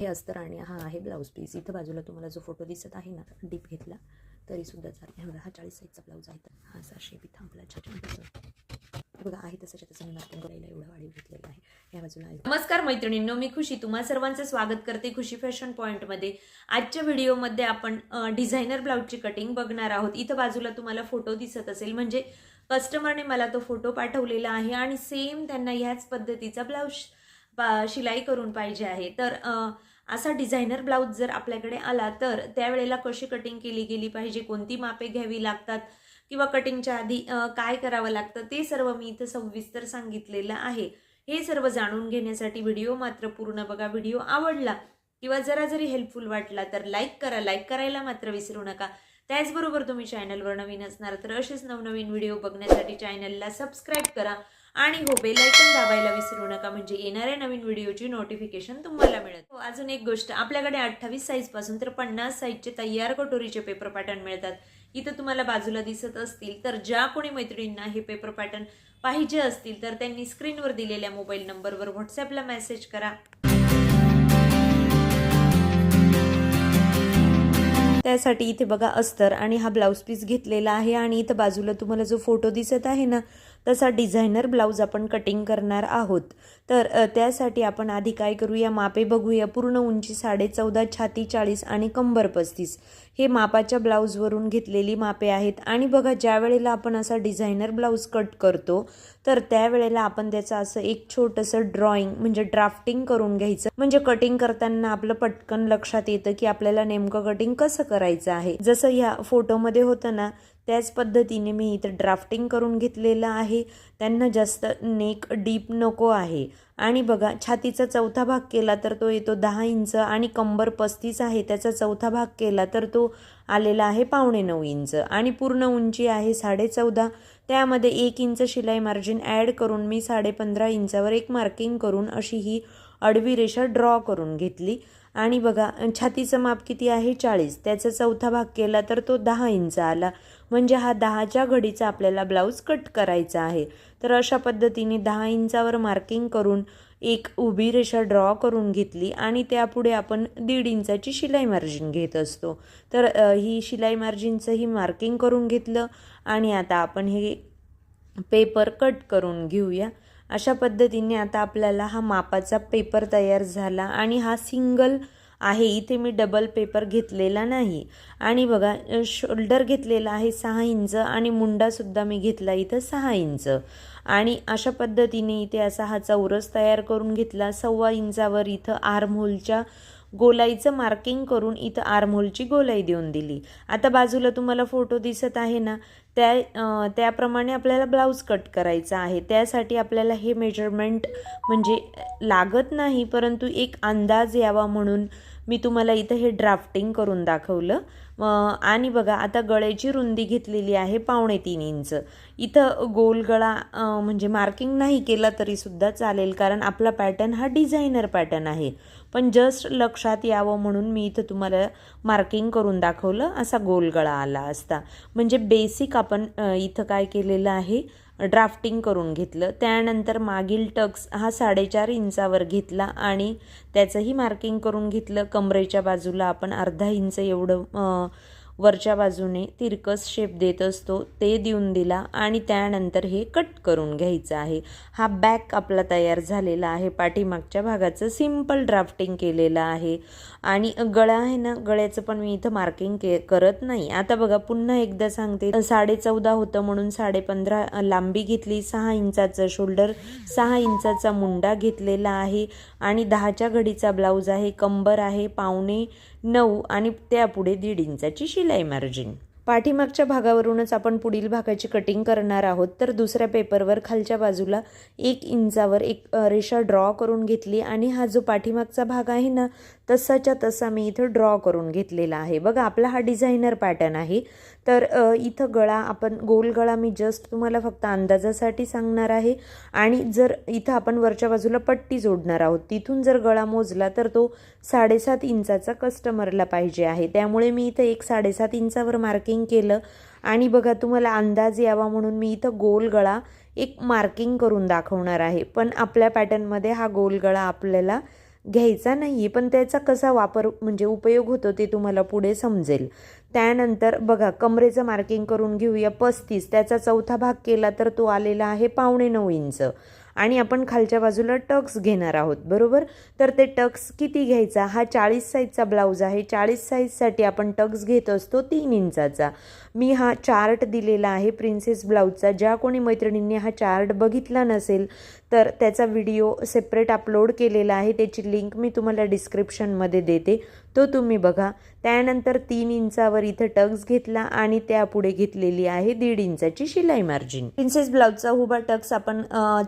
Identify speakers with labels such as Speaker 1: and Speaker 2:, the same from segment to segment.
Speaker 1: हे अस्तर आणि हा आहे ब्लाऊज पीस. इथं बाजूला तुम्हाला जो फोटो दिसत आहे ना डीप घेतला तरी सुद्धा चालेल. बघा हा चाळीस साईजचा ब्लाऊज आहे. तर हा असा शेप थांबला बघा आहे तसं तसं मी मार्किंग करायला एवढा वाढीव घेतलेला आहे. या बाजूला आहे.
Speaker 2: नमस्कार मैत्रिणींनो मी खुशी. तुम्हा सर्वांचं स्वागत करते खुशी फॅशन पॉईंटमध्ये आजच्या व्हिडिओमध्ये आपण डिझायनर ब्लाऊजची कटिंग बघणार आहोत. इथं बाजूला तुम्हाला फोटो दिसत असेल. म्हणजे कस्टमरने मला तो फोटो पाठवलेला आहे आणि सेम त्यांना ह्याच पद्धतीचा ब्लाऊज शिलाई करून पाहिजे आहे. तर असा डिझायनर ब्लाऊज जर आपल्याकडे आला तर त्यावेळेला कशी कटिंग केली गेली पाहिजे? कोणती मापे घ्यावी लागतात? किंवा कटिंगच्या आधी काय करावं लागतं? ते सर्व मी इथं सविस्तर सांगितलेलं आहे. हे सर्व जाणून घेण्यासाठी व्हिडिओ मात्र पूर्ण बघा. व्हिडिओ आवडला किंवा जरा जरी हेल्पफुल वाटला तर लाईक करा. लाईक करायला मात्र विसरू नका. त्याचबरोबर तुम्ही चॅनलवर नवीन असणार तर असेच नवनवीन व्हिडिओ बघण्यासाठी चॅनलला सबस्क्राईब करा. आणि हो बेलायकन दाबायला विसरू नका म्हणजे येणाऱ्या नवीन व्हिडिओची नोटिफिकेशन तुम्हाला मिळत हो अजून एक गोष्ट आपल्याकडे अठ्ठावीस साईजपासून तर पन्नास साईजचे तयार कटोरीचे पेपर पॅटर्न मिळतात. इथं तुम्हाला बाजूला दिसत असतील तर ज्या कोणी मैत्रिणींना हे पेपर पॅटर्न पाहिजे असतील तर त्यांनी स्क्रीनवर दिलेल्या मोबाईल नंबरवर व्हॉट्सॲपला मेसेज करा.
Speaker 1: त्यासाठी इथे बघा अस्तर आणि हा ब्लाऊज पीस घेतलेला आहे आणि इथं बाजूला तुम्हाला जो फोटो दिसत आहे ना तसा डिझायनर ब्लाऊज आपण कटिंग करणार आहोत. तर त्यासाठी आपण आधी काय करूया मापे बघूया. पूर्ण उंची साडे चौदा छाती चाळीस आणि कंबर पस्तीस. हे मापाच्या ब्लाऊजवरून घेतलेली मापे आहेत. आणि बघा ज्या वेळेला आपण असा डिझायनर ब्लाऊज कट करतो तर त्यावेळेला आपण त्याचं असं एक छोटंसं ड्रॉइंग म्हणजे ड्राफ्टिंग करून घ्यायचं. म्हणजे कटिंग करताना आपलं पटकन लक्षात येतं की आपल्याला नेमकं कटिंग कसं करायचं आहे. जसं ह्या फोटोमध्ये होतं ना त्याच पद्धतीने मी इथं ड्राफ्टिंग करून घेतलेलं आहे. त्यांना जास्त नेक डीप नको आहे. आणि बघा छातीचा चौथा भाग केला तर तो येतो दहा इंच आणि कंबर पस्तीस आहे. त्याचा चौथा भाग केला तर तो आलेला आहे पावणे नऊ इंच आणि पूर्ण उंची आहे साडे चौदा. त्यामध्ये एक इंच शिलाई मार्जिन ॲड करून मी साडे पंधरा इंचावर एक मार्किंग करून अशी ही आडवी रेषा ड्रॉ करून घेतली. आणि बघा छातीचं माप किती आहे? चाळीस. त्याचा चौथा भाग केला तर तो दहा इंच आला. म्हणजे हा दहाच्या घडीचा आपल्याला ब्लाऊज कट करायचा आहे. तर अशा पद्धतीने दहा इंचावर मार्किंग करून एक उभी रेषा ड्रॉ करून घेतली आणि त्यापुढे आपण दीड इंचाची शिलाई मार्जिन घेत असतो. तर ही शिलाई मार्जिनचंही मार्किंग करून घेतलं आणि आता आपण हे पेपर कट करून घेऊया. अशा पद्धतीने आता आपल्याला हा मापाचा पेपर तयार झाला आणि हा सिंगल आहे इथे मी डबल पेपर घेतलेला नाही. आणि बघा शोल्डर घेतलेला आहे सहा इंच आणि मुंडासुद्धा मी घेतला इथं सहा इंच. आणि अशा पद्धतीने इथे असा हा चौरस तयार करून घेतला. सव्वा इंचावर इथं आर्महोलच्या गोलाईचं मार्किंग करून इथं आर्महोलची गोलाई देऊन दिली. आता बाजूला तुम्हाला फोटो दिसत आहे ना? त्या त्याप्रमाणे आपल्याला ब्लाऊज कट करायचा आहे. त्यासाठी आपल्याला हे मेजरमेंट म्हणजे लागत नाही परंतु एक अंदाज यावा म्हणून मी तुम्हाला इथं हे ड्राफ्टिंग करून दाखवलं. आणि बघा आता गळ्याची रुंदी घेतलेली आहे पावणे तीन इंच. इथं गोल गळा म्हणजे मार्किंग नाही केला तरीसुद्धा चालेल कारण आपला पॅटर्न हा डिझायनर पॅटर्न आहे. पण जस्ट लक्षात यावं म्हणून मी इथं तुम्हाला मार्किंग करून दाखवलं असा गोल गळा आला असता. म्हणजे बेसिक आपण इथं काय केलेलं आहे? ड्राफ्टिंग करून घेतलं. त्यानंतर मागील टक्स हा साडेचार इंचावर घेतला आणि त्याचंही मार्किंग करून घेतलं. कमरेच्या बाजूला आपण अर्धा इंच एवढं वरच्या बाजूने तिरकस शेप देत असतो ते देऊन दिला आणि त्यानंतर हे कट करून घ्यायचं आहे. हा बॅक आपला तयार झालेला आहे. पाठीमागच्या भागाचं सिंपल ड्राफ्टिंग केलेलं आहे. आणि गळा आहे ना गळ्याचं पण मी इथं मार्किंग के करत नाही. आता बघा पुन्हा एकदा सांगते. साडे चौदा होतं म्हणून साडे पंधरा लांबी घेतली. सहा इंचाचं शोल्डर सहा इंचाचा मुंडा घेतलेला आहे. आणि दहाच्या घडीचा ब्लाऊज आहे कंबर आहे पावणे नऊ आणि त्यापुढे दीड इंचाची शिलाई मार्जिन पाठीमागच्या भागावरूनच आपण पुढील भागाची कटिंग करणार आहोत. तर दुसऱ्या पेपरवर खालच्या बाजूला एक इंचावर एक रेषा ड्रॉ करून घेतली आणि हा जो पाठीमागचा भाग आहे ना तसाच्या तसा मी इथं ड्रॉ करून घेतलेला आहे. बघा आपला हा डिझायनर पॅटर्न आहे. तर इथं गळा आपण गोल गळा मी जस्ट तुम्हाला फक्त अंदाजासाठी सांगणार आहे. आणि जर इथं आपण वरच्या बाजूला पट्टी जोडणार आहोत तिथून जर गळा मोजला तर तो साडेसात इंचाचा कस्टमरला पाहिजे आहे. त्यामुळे मी इथं एक साडेसात इंचावर मार्किंग केलं. आणि बघा तुम्हाला अंदाज यावा म्हणून मी इथं गोल गळा एक मार्किंग करून दाखवणार आहे. पण आपल्या पॅटर्नमध्ये हा गोल गळा आपल्याला घ्यायचा नाही पण त्याचा कसा वापर म्हणजे उपयोग होतो ते तुम्हाला पुढे समजेल. त्यानंतर बघा कमरेचं मार्किंग करून घेऊया पस्तीस. त्याचा चौथा भाग केला तर तो आलेला आहे पावणे नऊ इंच. आणि आपण खालच्या बाजूला टक्स घेणार आहोत बरोबर? तर ते टक्स किती घ्यायचा? हा चाळीस साईजचा ब्लाऊज आहे. चाळीस साईजसाठी आपण टक्स घेत असतो तीन इंचाचा. मी हा चार्ट दिलेला आहे प्रिन्सेस ब्लाऊजचा ज्या कोणी मैत्रिणींनी हा चार्ट बघितला नसेल तर त्याचा व्हिडिओ सेपरेट अपलोड केलेला आहे. त्याची लिंक मी तुम्हाला डिस्क्रिप्शनमध्ये देते. तो तुम्ही बघा. त्यानंतर तीन इंचावर इथं टक्स घेतला आणि त्यापुढे घेतलेली आहे दीड इंचाची शिलाई मार्जिन प्रिन्सेस ब्लाऊजचा हुबा टक्स आपण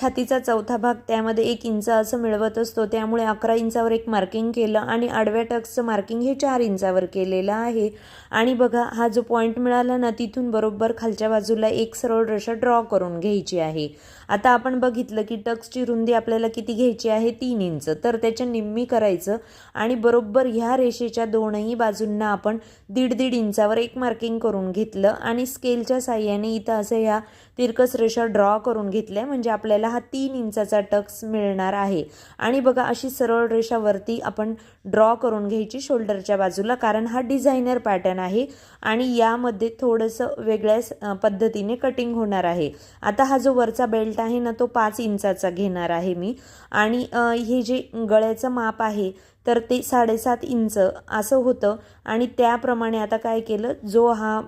Speaker 1: छातीचा चौथा भाग त्यामध्ये एक इंच असं मिळवत असतो. त्यामुळे अकरा इंचावर एक मार्किंग केलं आणि आडव्या टक्सचं मार्किंग हे चार इंचावर केलेलं आहे. आणि बघा हा जो पॉईंट मिळाला ना तिथून बरोबर खालच्या बाजूला एक सरळ रेषा ड्रॉ करून घ्यायची आहे. आता आपण बघितलं की टक्सची रुंदी आपल्याला किती घ्यायची आहे? तीन इंच. तर त्याच्या निम्मी करायचं आणि बरोबर ह्या रेषेच्या दोनही बाजूंना आपण दीड दीड इंचावर एक मार्किंग करून घेतलं आणि स्केलच्या साह्याने इथं असं ह्या तिरकस रेषा ड्रॉ करून घेतल्या. म्हणजे आपल्याला हा तीन इंचाचा टक्स मिळणार आहे. आणि बघा अशी सरळ रेषा वरती आपण ड्रॉ करून घ्यायची शोल्डरच्या बाजूला कारण हा डिझायनर पॅटर्न आहे आणि यामध्ये थोडंसं वेगळ्याच पद्धतीने कटिंग होणार आहे. आता हा जो वरचा बेल्ट आहे ना तो पाच इंचाचा घेणार आहे मी. आणि हे जे गळ्याचं माप आहे तर ते साडेसात इंच असं होतं. आणि त्याप्रमाणे आता काय केलं जो हा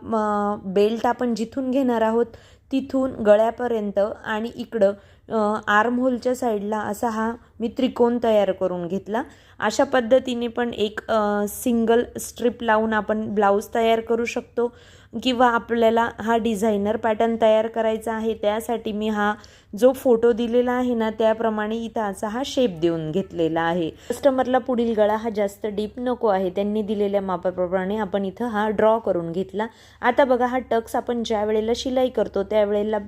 Speaker 1: बेल्ट आपण जिथून घेणार आहोत तिथून गळ्यापर्यंत आणि इकडं आर्म होलच्या साईडला असा हा मी त्रिकोण तयार करून घेतला. अशा पद्धतीने पण एक सिंगल स्ट्रिप लावून आपण ब्लाऊज तयार करू शकतो. किंवा आपल्याला हा डिझायनर पॅटर्न तयार करायचा आहे त्यासाठी मी हा जो फोटो दिलेला आहे ना त्याप्रमाणे इथं असा हा शेप देऊन घेतलेला आहे. कस्टमरला पुढील गळा हा जास्त डीप नको आहे त्यांनी दिलेल्या मापाप्रमाणे आपण इथं हा ड्रॉ करून घेतला. आता बघा हा टक्स आपण ज्या वेळेला शिलाई करतो त्यावेळेला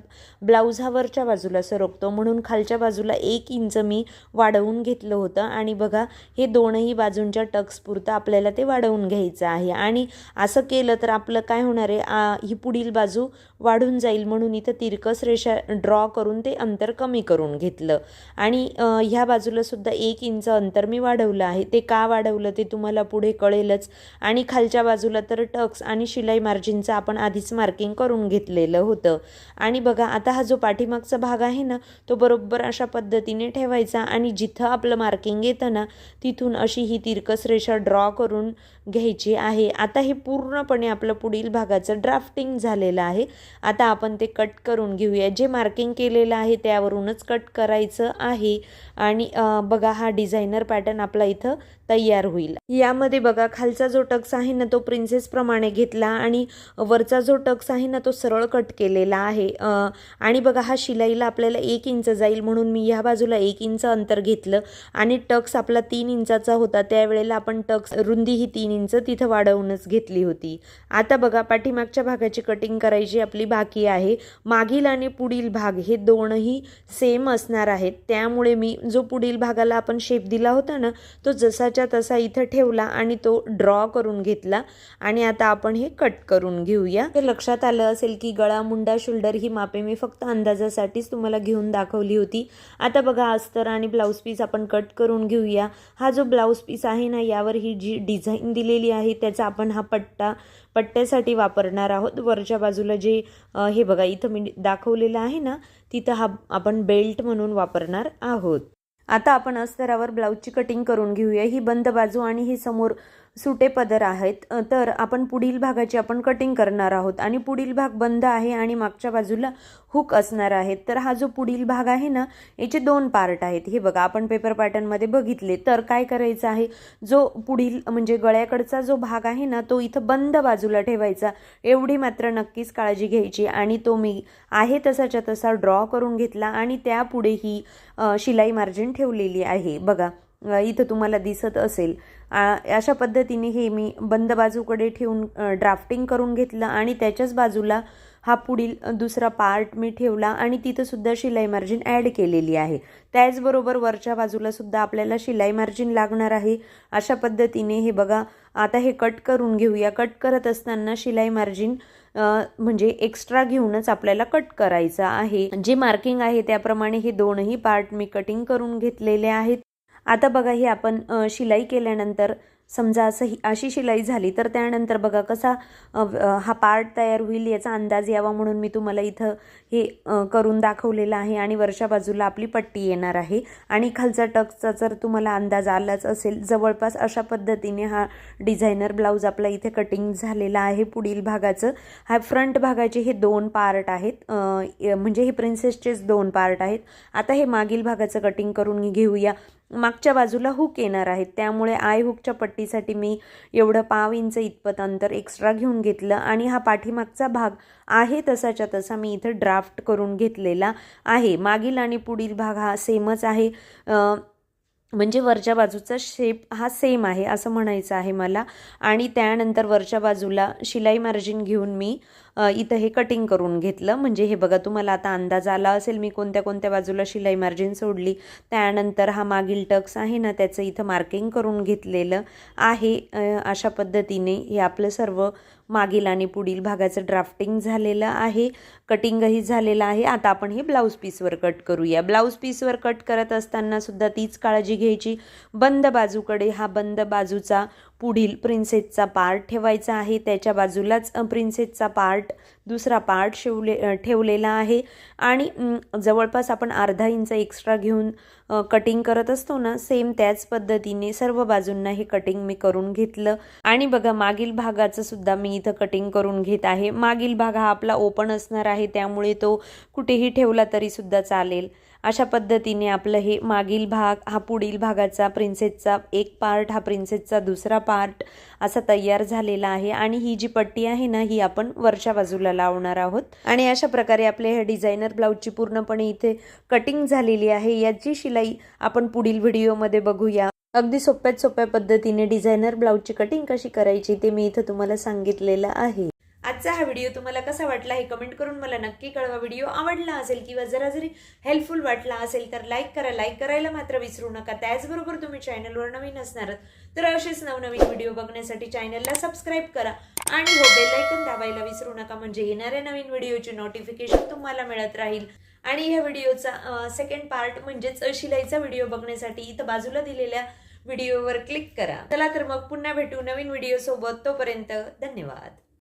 Speaker 1: ब्लाऊज हा वरच्या बाजूला सरकतो. म्हणून खालच्या बाजूला एक इंच मी वाढवून घेतलं होतं. आणि बघा हे दोनही बाजूंच्या टक्सपुरतं आपल्याला ते वाढवून घ्यायचं आहे. आणि असं केलं तर आपलं काय होणार आहे? आ, ही पुढील बाजू वाढून जाईल म्हणून इथं तिरकस रेषा ड्रॉ करून ते अंतर कमी करून घेतलं. आणि ह्या बाजूला सुद्धा एक इंच अंतर मी वाढवलं आहे. ते का वाढवलं ते तुम्हाला पुढे कळेलच. आणि खालच्या बाजूला तर टक्स आणि शिलाई मार्जिनचं आपण आधीच मार्किंग करून घेतलेलं होतं. आणि बघा आता हा जो पाठीमागचा भाग आहे ना तो बरोबर अशा पद्धतीने ठेवायचा आणि जिथं आपलं मार्किंग येतं ना तिथून अशी ही तिरकस रेषा ड्रॉ करून घ्यायची आहे. आता हे पूर्णपणे आपलं पुढील भागाचं ड्राफ्टिंग झालेलं आहे. आता आपण ते कट करून घेऊया. जे मार्किंग केलेलं आहे त्यावरूनच कट करायचं आहे. आणि बघा हा डिझायनर पॅटर्न आपला इथं तयार होईल. यामध्ये बघा खालचा जो टक्स आहे ना तो प्रिन्सेसप्रमाणे घेतला आणि वरचा जो टक्स आहे ना तो सरळ कट केलेला आहे. आणि बघा हा शिलाईला आपल्याला एक इंच जाईल म्हणून मी ह्या बाजूला एक इंच अंतर घेतलं. आणि टक्स आपला तीन इंचाचा होता. त्यावेळेला आपण टक्स रुंदी ही तीन इंच तिथं वाढवूनच घेतली होती. आता बघा पाठीमागच्या भागाची कटिंग करायची आपली बाकी आहे. मागील आणि पुढील भाग हे दोनही सेम असणार आहेत. त्यामुळे मी जो पुढील भागाला आपण शेप दिला होता ना तो जसाच्या तसा इथं ठेवला आणि तो ड्रॉ करून घेतला. आणि आता आपण हे कट करून घेऊया. तर लक्षात आलं असेल की गळा मुंडा शोल्डर ही मापे मी फक्त अंदाजासाठीच तुम्हाला घेऊन दाखवली होती. आता बघा अस्तर आणि ब्लाऊज पीस आपण कट करून घेऊया. हा जो ब्लाऊज पीस आहे ना यावर ही जी डिझाईन दिलेली आहे त्याचा आपण हा पट्टा पट्ट्यासाठी वापरणार आहोत. वरच्या बाजूला जे हे बघा इथं मी दाखवलेलं आहे ना तिथं हा आपण बेल्ट म्हणून वापरणार आहोत. आता आपण अस्तरावर ब्लाऊजची कटिंग करून घेऊया. ही बंद बाजू आणि ही समोर सुटे पदर आहेत. तर आपण पुढील भागाची आपण कटिंग करणार आहोत. आणि पुढील भाग बंद आहे आणि मागच्या बाजूला हुक असणार आहेत. तर हा जो पुढील भाग आहे ना याचे दोन पार्ट आहेत. हे बघा आपण पेपर पॅटर्नमध्ये बघितले. तर काय करायचं आहे? जो पुढील म्हणजे गळ्याकडचा जो भाग आहे ना तो इथं बंद बाजूला ठेवायचा. एवढी मात्र नक्कीच काळजी घ्यायची. आणि तो मी आहे तसाच्या तसा ड्रॉ करून घेतला. आणि त्यापुढे ही शिलाई मार्जिन ठेवलेली आहे. बघा इथं तुम्हाला दिसत असेल. अशा पद्धतीने हे मी बंद बाजूकडे ठेवून ड्राफ्टिंग करून घेतलं आणि त्याच्याच बाजूला हा पुढील दुसरा पार्ट मी ठेवला आणि तिथंसुद्धा शिलाई मार्जिन ॲड केलेली आहे. त्याचबरोबर वरच्या बाजूलासुद्धा आपल्याला शिलाई मार्जिन लागणार आहे. अशा पद्धतीने हे बघा आता हे कट करून घेऊया. कट करत असताना शिलाई मार्जिन म्हणजे एक्स्ट्रा घेऊनच आपल्याला कट करायचं आहे. जे मार्किंग आहे त्याप्रमाणे हे दोनही पार्ट मी कटिंग करून घेतलेले आहेत. आता बघा ही आपण शिलाई केल्यानंतर समजा असं ही अशी शिलाई झाली तर त्यानंतर बघा कसा हा पार्ट तयार होईल याचा अंदाज यावा म्हणून मी तुम्हाला इथं हे करून दाखवलेलं आहे आणि वरच्या बाजूला आपली पट्टी येणार आहे. आणि खालचा टक्सचा जर तुम्हाला अंदाज आलाच असेल जवळपास अशा पद्धतीने हा डिझायनर ब्लाऊज आपला इथे कटिंग झालेला आहे पुढील भागाचं. हा फ्रंट भागाचे हे दोन पार्ट आहेत म्हणजे हे प्रिन्सेसचेच दोन पार्ट आहेत. आता हे मागील भागाचं कटिंग करून घेऊया. मागच्या बाजूला हुक येणार आहेत. त्यामुळे आय हुकच्या पट्टीसाठी मी एवढं पाव इंच इतपत अंतर एक्स्ट्रा घेऊन घेतलं आणि हा पाठीमागचा भाग आहे तसाच्या तसा मी इथं ड्राफ्ट करून घेतलेला आहे. मागील आणि पुढील भाग हा सेमच आहे. म्हणजे वरच्या बाजूचा शेप हा सेम आहे असं म्हणायचं आहे मला. आणि त्यानंतर वरच्या बाजूला शिलाई मार्जिन घेऊन मी इथं हे कटिंग करून घेतलं. म्हणजे हे बघा तुम्हाला आता अंदाज आला असेल मी कोणत्या कोणत्या बाजूला शिलाई मार्जिन सोडली. त्यानंतर हा मागील टक्स आहे ना त्याचं इथं मार्किंग करून घेतलेलं आहे. अशा पद्धतीने हे आपलं सर्व मागील आणि पुढील भागाचं ड्राफ्टिंग झालेलं आहे. कटिंगही झालेलं आहे. आता आपण हे ब्लाऊज पीसवर कट करूया. ब्लाऊज पीसवर कट करत असताना सुद्धा तीच काळजी घ्यायची. बंद बाजूकडे हा बंद बाजूचा पुढील प्रिन्सेसचा पार्ट ठेवायचा आहे. त्याच्या बाजूलाच प्रिन्सेसचा पार्ट दुसरा पार्ट शिवले ठेवलेला आहे. आणि जवळपास आपण अर्धा इंच एक्स्ट्रा घेऊन कटिंग करत असतो ना सेम त्याच पद्धतीने सर्व बाजूंना हे कटिंग मी करून घेतलं. आणि बघा मागील भागाचं सुद्धा मी इथं कटिंग करून घेत आहे. मागील भाग हा आपला ओपन असणार आहे. त्यामुळे तो कुठेही ठेवला तरीसुद्धा चालेल. अशा पद्धतीने आपलं हे मागील भाग हा पुढील भागाचा प्रिन्सेसचा एक पार्ट हा प्रिन्सेसचा दुसरा पार्ट असा तयार झालेला आहे. आणि ही जी पट्टी आहे ना ही आपण वरच्या बाजूला लावणार आहोत. आणि अशा प्रकारे आपले हे डिझायनर ब्लाऊजची पूर्णपणे इथे कटिंग झालेली आहे. याची शिलाई आपण पुढील व्हिडिओमध्ये बघूया. अगदी सोप्यात सोप्या पद्धतीने डिझायनर ब्लाऊजची कटिंग कशी करायची ते मी इथं तुम्हाला सांगितलेलं आहे.
Speaker 2: आजचा हा व्हिडिओ तुम्हाला कसा वाटला हे कमेंट करून मला नक्की कळवा. व्हिडिओ आवडला असेल किंवा जरा जरी हेल्पफुल वाटला असेल तर लाईक करा. लाईक करायला मात्र विसरू नका. त्याचबरोबर तुम्ही चॅनलवर नवीन असणार तर असेच नवनवीन व्हिडिओ बघण्यासाठी चॅनलला सबस्क्राईब करा आणि हो बेलायकन दाबायला विसरू नका. म्हणजे येणाऱ्या नवीन व्हिडिओची नोटिफिकेशन तुम्हाला मिळत राहील. आणि ह्या व्हिडिओचा सेकंड पार्ट म्हणजेच शिलाईचा व्हिडिओ बघण्यासाठी इथं बाजूला दिलेल्या व्हिडिओवर क्लिक करा. चला तर मग पुन्हा भेटू नवीन व्हिडिओसोबत. तोपर्यंत धन्यवाद.